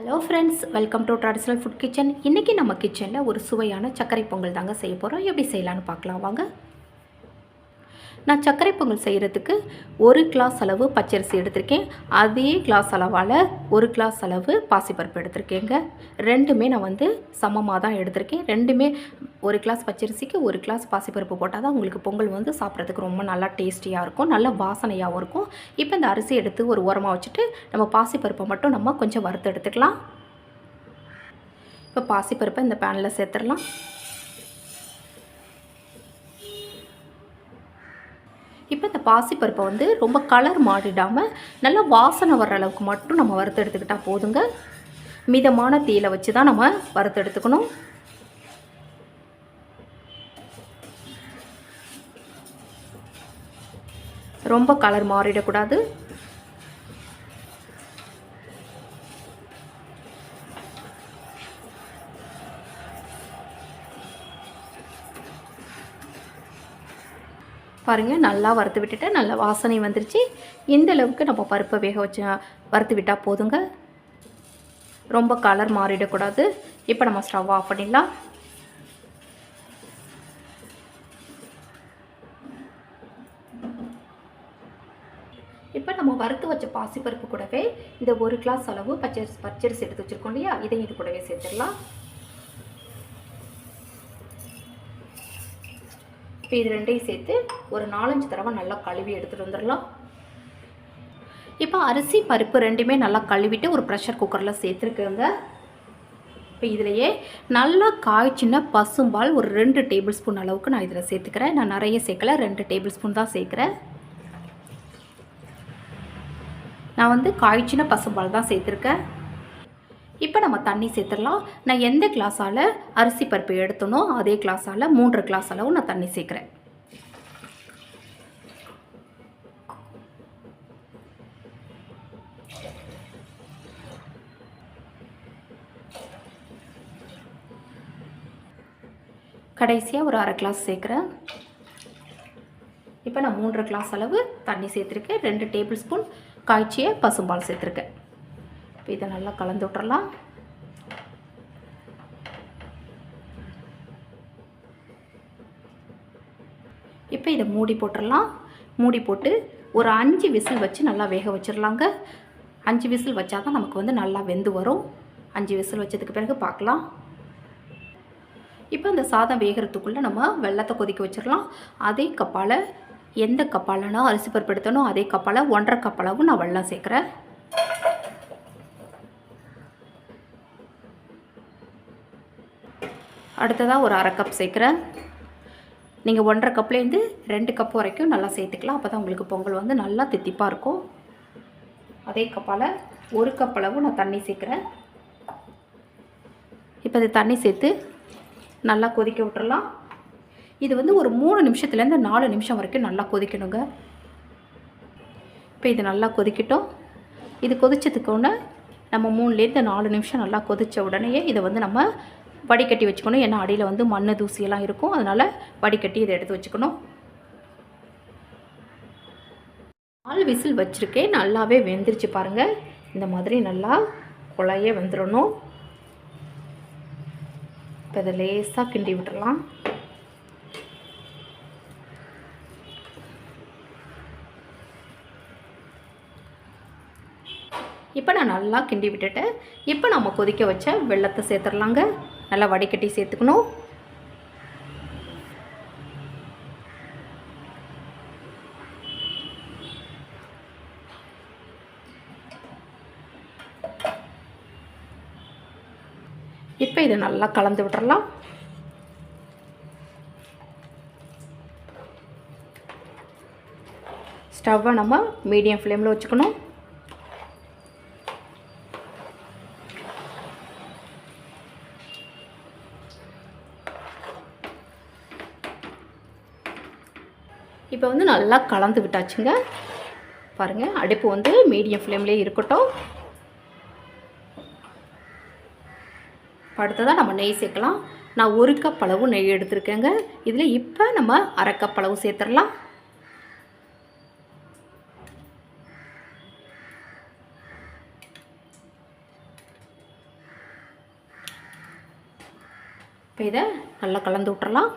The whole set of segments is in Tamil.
Hello friends welcome to traditional food kitchen இன்றைக்கி நம்ம கிச்சனில் ஒரு சுவையான சர்க்கரை பொங்கல் தாங்க செய்ய போகிறோம் எப்படி செய்யலான்னு பார்க்கலாம் வாங்க. நான் சர்க்கரை பொங்கல் செய்கிறதுக்கு ஒரு கிளாஸ் அளவு பச்சரிசி எடுத்திருக்கேன். அதே கிளாஸ் அளவால் ஒரு கிளாஸ் அளவு பாசிப்பருப்பு எடுத்திருக்கேங்க. ரெண்டுமே நான் வந்து சமமாக தான் எடுத்திருக்கேன். ரெண்டுமே ஒரு கிளாஸ் பச்சரிசிக்கு ஒரு கிளாஸ் பாசிப்பருப்பு போட்டால் தான் உங்களுக்கு பொங்கல் வந்து சாப்பிட்றதுக்கு ரொம்ப நல்லா டேஸ்டியாக இருக்கும் நல்ல வாசனையாகவும் இருக்கும். இப்போ இந்த அரிசி எடுத்து ஒரு ஓரமாக வச்சுட்டு நம்ம பாசிப்பருப்பை மட்டும் நம்ம கொஞ்சம் வறுத்து எடுத்துக்கலாம். இப்போ பாசிப்பருப்பை இந்த பேனில் சேர்த்துடலாம். இப்போ இந்த பாசிப்பருப்பை வந்து ரொம்ப கலர் மாறிடாமல் நல்லா வாசனை வர்ற அளவுக்கு மட்டும் நம்ம வறுத்து எடுத்துக்கிட்டால் போதுங்க. மிதமான தீயில வச்சு தான் நம்ம வறுத்து எடுத்துக்கணும். ரொம்ப கலர் மாறிடக்கூடாது. பாருங்கள் நல்லா வறுத்து விட்டுட்டு நல்ல வாசனை வந்துருச்சு. இந்த அளவுக்கு நம்ம பருப்பை வேக வச்சு வறுத்து விட்டால் போதுங்க. ரொம்ப கலர் மாறிடக்கூடாது. இப்போ நம்ம ஸ்டவ் ஆஃப் பண்ணிடலாம். இப்போ நம்ம வறுத்து வச்ச பாசிப்பருப்பு கூடவே இந்த ஒரு கிளாஸ் அளவு பச்சரிசி பச்சரிசி எடுத்து வச்சுருக்கோம் இல்லையா? இதையும் இது கூடவே சேர்த்துடலாம். இப்போ இது ரெண்டையும் சேர்த்து ஒரு நாலஞ்சு தடவை நல்லா கழுவி எடுத்துகிட்டு வந்துடலாம். இப்போ அரிசி பருப்பு ரெண்டுமே நல்லா கழுவிட்டு ஒரு ப்ரெஷர் குக்கரில் சேர்த்துருக்குங்க இப்போ இதிலையே நல்லா காய்ச்சின பசும்பால் ஒரு ரெண்டு டேபிள் ஸ்பூன் அளவுக்கு நான் இதில் சேர்த்துக்கிறேன். நான் நிறைய சேர்க்கல ரெண்டு டேபிள் ஸ்பூன் தான் சேர்க்குறேன். நான் வந்து காய்ச்சின பசும்பால் தான் சேர்த்துருக்கேன். இப்போ நம்ம தண்ணி சேர்த்துடலாம் நான் எந்த கிளாஸால் அரிசி பருப்பு எடுத்தனோ அதே கிளாஸால் மூன்று கிளாஸ் அளவு நான் தண்ணி சேர்க்குறேன். கடைசியாக ஒரு அரை கிளாஸ் சேர்க்குறேன். இப்போ நான் மூன்று கிளாஸ் அளவு தண்ணி சேர்த்துருக்கேன். ரெண்டு டேபிள் ஸ்பூன் காய்ச்சிய பசும்பால் சேர்த்துருக்கேன். இப்போ இதை நல்லா கலந்து விட்றலாம் இப்போ இதை மூடி போட்டுடலாம் மூடி போட்டு ஒரு அஞ்சு விசில் வச்சு நல்லா வேக வச்சிடலாங்க அஞ்சு விசில் வச்சா தான் நமக்கு வந்து நல்லா வெந்து வரும். அஞ்சு விசில் வச்சதுக்கு பிறகு பார்க்கலாம் இப்போ அந்த சாதம் வேகிறதுக்குள்ளே நம்ம வெள்ளத்தை கொதிக்க வச்சிடலாம் அதே கப்பால் எந்த கப்பால் அரிசி பருப்பு எடுத்தனோ அதே கப்பால் ஒன்றரை கப்பளவும் நான் வெள்ளம் சேர்க்குறேன். அடுத்ததாக ஒரு அரை கப் சேர்க்குறேன். நீங்கள் ஒன்றரை கப்லேருந்து ரெண்டு கப் வரைக்கும் நல்லா சேர்த்துக்கலாம். அப்போ தான் உங்களுக்கு பொங்கல் வந்து நல்லா தித்திப்பாக இருக்கும். அதே கப்பால் ஒரு கப் அளவு நான் தண்ணி சேர்க்குறேன். இப்போ இது தண்ணி சேர்த்து நல்லா கொதிக்க விட்டுறலாம். இது வந்து ஒரு மூணு நிமிஷத்துலேருந்து நாலு நிமிஷம் வரைக்கும் நல்லா கொதிக்கணுங்க. இப்போ இது நல்லா கொதிக்கட்டும். இது கொதிச்சதுக்கு நம்ம மூணுலேருந்து நாலு நிமிஷம் நல்லா கொதித்த உடனேயே இதை வந்து நம்ம வடிகட்டி வச்சுக்கணும். ஏன்னா அடியில் வந்து மண் தூசியெல்லாம் இருக்கும். அதனால் வடிகட்டி இதை எடுத்து வச்சுக்கணும். நாலு விசில் வச்சுருக்கேன். நல்லாவே வெந்துருச்சு பாருங்கள் இந்த மாதிரி நல்லா குழைய வெந்துடணும் இப்போ இதை லேசாக கிண்டி விட்டுறலாம். இப்போ நான் நல்லா கிண்டி விட்டுட்டேன் இப்போ நம்ம கொதிக்க வச்ச வெள்ளத்தை சேர்த்துடலாங்க. நல்லா வடிகட்டி சேர்த்துக்கணும். இப்போ இதை நல்லா கலந்து விட்டுறலாம். ஸ்டவ்வை நம்ம மீடியம் ஃப்ளேமில் வச்சுக்கணும். இப்போ வந்து நல்லா கலந்து விட்டாச்சுங்க. பாருங்கள் அடுப்பு வந்து மீடியம் ஃப்ளேம்லேயே இருக்கட்டும். அடுத்ததாக நம்ம நெய் சேர்க்கலாம். நான் ஒரு கப் அளவு நெய் எடுத்திருக்கேங்க. இதில் இப்போ நம்ம அரை அளவு சேர்த்துடலாம். இப்போ இதை நல்லா கலந்து விட்டுறலாம்.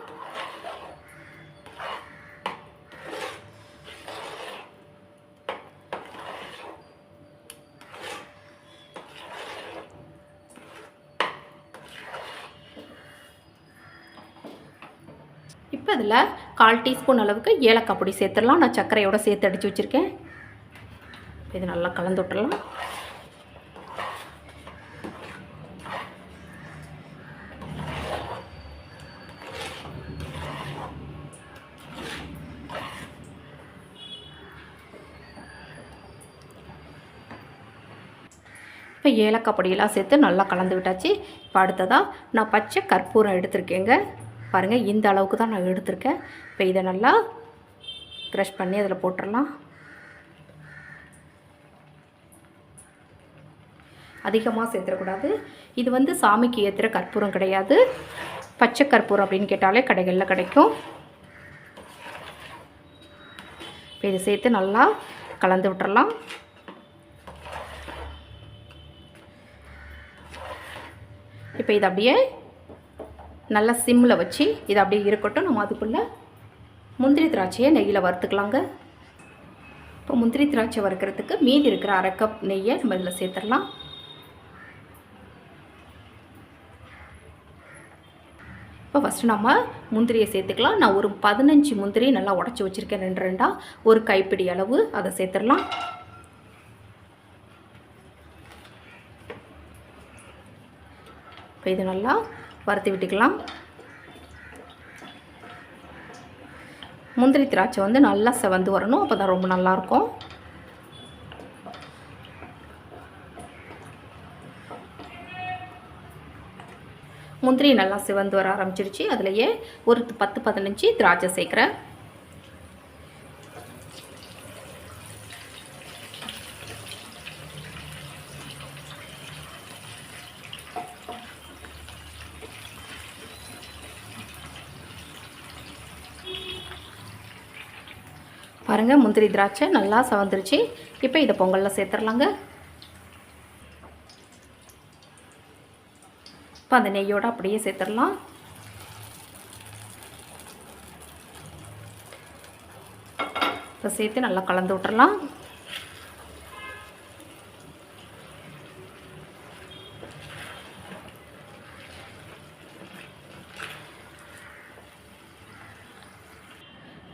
அதில் கால் டீஸ்பூன் அளவுக்கு ஏலக்காய் பொடி சேர்த்துடலாம். நான் சர்க்கரையோடு சேர்த்து அடித்து வச்சுருக்கேன். இது நல்லா கலந்து விட்டுறலாம் இப்போ ஏலக்காய் பொடியெல்லாம் சேர்த்து நல்லா கலந்து விட்டாச்சு. இப்போ அடுத்ததாக நான் பச்சை கற்பூரம் எடுத்திருக்கேங்க. பாருங்கள் இந்த அளவுக்கு தான் நான் எடுத்திருக்கேன். இப்போ இதை நல்லா க்ரஷ் பண்ணி அதில் போட்டுடலாம் அதிகமாக சேர்த்துடக்கூடாது. இது வந்து சாமிக்கு ஏற்றுற கற்பூரம் கிடையாது. பச்சை கற்பூரம் அப்படின்னு கேட்டாலே கடைகளில் கிடைக்கும். இப்போ இதை சேர்த்து நல்லா கலந்து விட்டுறலாம். இப்போ இது அப்படியே நல்லா சிம்மில் வச்சு இது அப்படியே இருக்கட்டும். நம்ம அதுக்குள்ளே முந்திரி திராட்சையை நெய்யில் வறுத்துக்கலாங்க. இப்போ முந்திரி திராட்சை வறுக்கிறதுக்கு மீதி இருக்கிற அரை கப் நெய்யை நம்ம இதில் சேர்த்துடலாம். இப்போ ஃபஸ்ட்டு நம்ம முந்திரியை சேர்த்துக்கலாம். நான் ஒரு பதினஞ்சு முந்திரி நல்லா உடச்சி வச்சுருக்கேன். ரெண்டு ரெண்டாக ஒரு கைப்பிடி அளவு அதை சேர்த்துடலாம். இப்போ இது நல்லா வறுத்து விட்டுக்கலாம். முந்திரி திராட்சை வந்து நல்லா செவந்து வரணும். அப்போ தான் ரொம்ப நல்லாயிருக்கும். முந்திரி நல்லா சிவந்து வர ஆரம்பிச்சிருச்சு. அதுலேயே ஒரு பத்து பதினஞ்சு திராட்சை சேர்க்குறேன். பாருங்கள் முந்திரி திராட்சை நல்லா சவந்துருச்சு. இப்போ இதை பொங்கலில் சேர்த்துடலாங்க இப்போ அந்த நெய்யோடு அப்படியே சேர்த்துடலாம் இப்போ சேர்த்து நல்லா கலந்து விட்டுறலாம்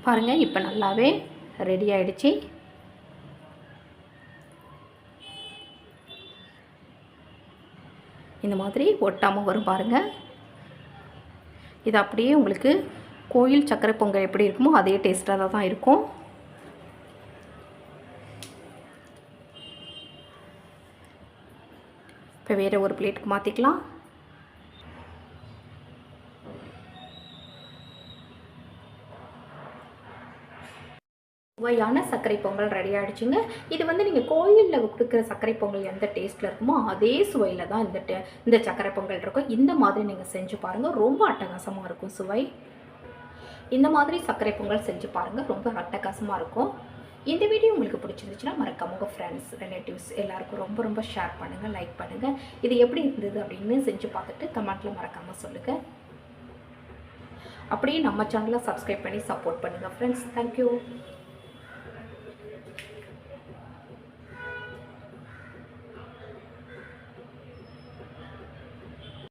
பாருங்கள் இப்போ நல்லாவே ரெடி ஆகிடுச்சி இந்த மாதிரி ஒட்டாமல் வரும் பாருங்கள் இது அப்படியே உங்களுக்கு கோயில் சக்கரை பொங்கல் எப்படி இருக்குமோ அதே டேஸ்ட்டாக தான் இருக்கும். இப்போ வேறு ஒரு பிளேட்டுக்கு மாற்றிக்கலாம் சுவையான சர்க்கரை பொங்கல் ரெடி ஆகிடுச்சுங்க இது வந்து நீங்கள் கோயிலில் கொடுக்குற சர்க்கரை பொங்கல் எந்த டேஸ்ட்டில் இருக்குமோ அதே சுவையில் தான் இந்த டே இந்த சர்க்கரை பொங்கல் இருக்கும். இந்த மாதிரி நீங்கள் செஞ்சு பாருங்கள் ரொம்ப அட்டகாசமாக இருக்கும் சுவை. இந்த மாதிரி சர்க்கரை பொங்கல் செஞ்சு பாருங்கள் ரொம்ப அட்டகாசமாக இருக்கும். இந்த வீடியோ உங்களுக்கு பிடிச்சிருந்துச்சுன்னா மறக்காம உங்கள் ஃப்ரெண்ட்ஸ் ரிலேட்டிவ்ஸ் எல்லாருக்கும் ரொம்ப ரொம்ப ஷேர் பண்ணுங்கள் லைக் பண்ணுங்கள் இது எப்படி இருந்தது அப்படின்னு செஞ்சு பார்த்துட்டு கமெண்ட்டில் மறக்காமல் சொல்லுங்கள் அப்படியே நம்ம சேனலை சப்ஸ்கிரைப் பண்ணி சப்போர்ட் பண்ணுங்கள் ஃப்ரெண்ட்ஸ் தேங்க்யூ